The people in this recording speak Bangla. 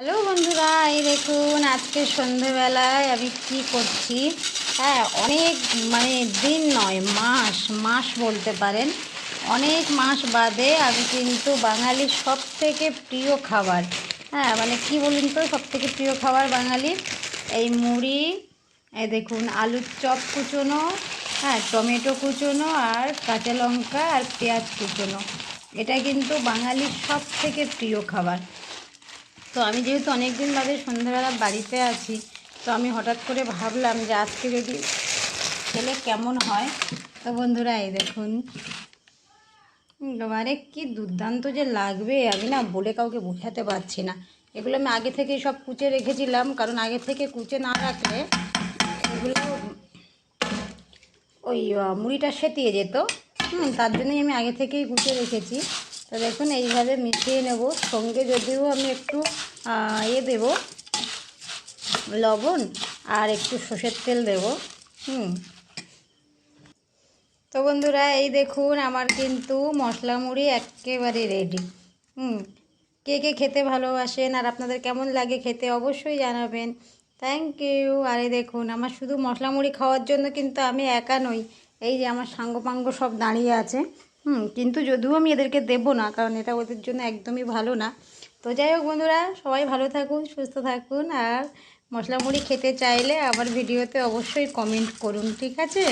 হ্যালো বন্ধুরা, এই দেখুন, আজকে সন্ধেবেলায় আমি কি করছি? হ্যাঁ অনেক মানে দিন নয়, মাস মাস বলতে পারেন। অনেক মাস বাদে আমি কিন্তু বাঙালির সব থেকে প্রিয় খাবার। হ্যাঁ মানে কি বলুন তো সব থেকে প্রিয় খাবার বাঙালির এই মুড়ি, এই দেখুন, আলুর চপ কুচোনো হ্যাঁ টমেটো কুচোনো আর কাঁচা লঙ্কা আর পেঁয়াজ কুচোনো। এটা কিন্তু বাঙালির সব থেকে প্রিয় খাবার। তো আমি যেহেতু অনেক দিন বাদে সন্ধ্যাবেলা বাড়িতে আছি, তো আমি হঠাৎ করে ভাবলাম যে আজকে যদি খেলে কেমন হয়? তো বন্ধুরা, এই দেখুন। এবারে কি দুর্দান্ত যে লাগবে, আমি না বলে কাউকে বোঝাতে পারছি না। এগুলো আমি আগে থেকেই সব কুচে রেখেছিলাম, কারণ আগে থেকে কুচে না রাখলে এগুলো ওই মুড়িটা সেতিয়ে যেত। হুম, তার জন্যই আমি আগে থেকেই কুচে রেখেছি। তো দেখুন, এইভাবে মিশিয়ে নেব। সঙ্গে যদিও আমি একটু ইয়ে দেব, লবণ আর একটু সর্ষের তেল দেব। হুম। তো বন্ধুরা, এই দেখুন, আমার কিন্তু মশলা মুড়ি একেবারে রেডি হুম। কে কে খেতে ভালোবাসেন আর আপনাদের কেমন লাগে খেতে অবশ্যই জানাবেন। থ্যাংক ইউ আর দেখুন, আমার শুধু মশলা মুড়ি খাওয়ার জন্য কিন্তু আমি একা নই। এই যে আমার সাঙ্গপাঙ্গ সব দাঁড়িয়ে আছে। হুম, কিন্তু যদিও আমি এদেরকে দেবো না, কারণ এটা ওদের জন্য একদমই ভালো না। তো যাই হোক বন্ধুরা, সবাই ভালো থাকুন, সুস্থ থাকুন, আর মশলা মুড়ি খেতে চাইলে আমার ভিডিওতে অবশ্যই কমেন্ট করুন, ঠিক আছে?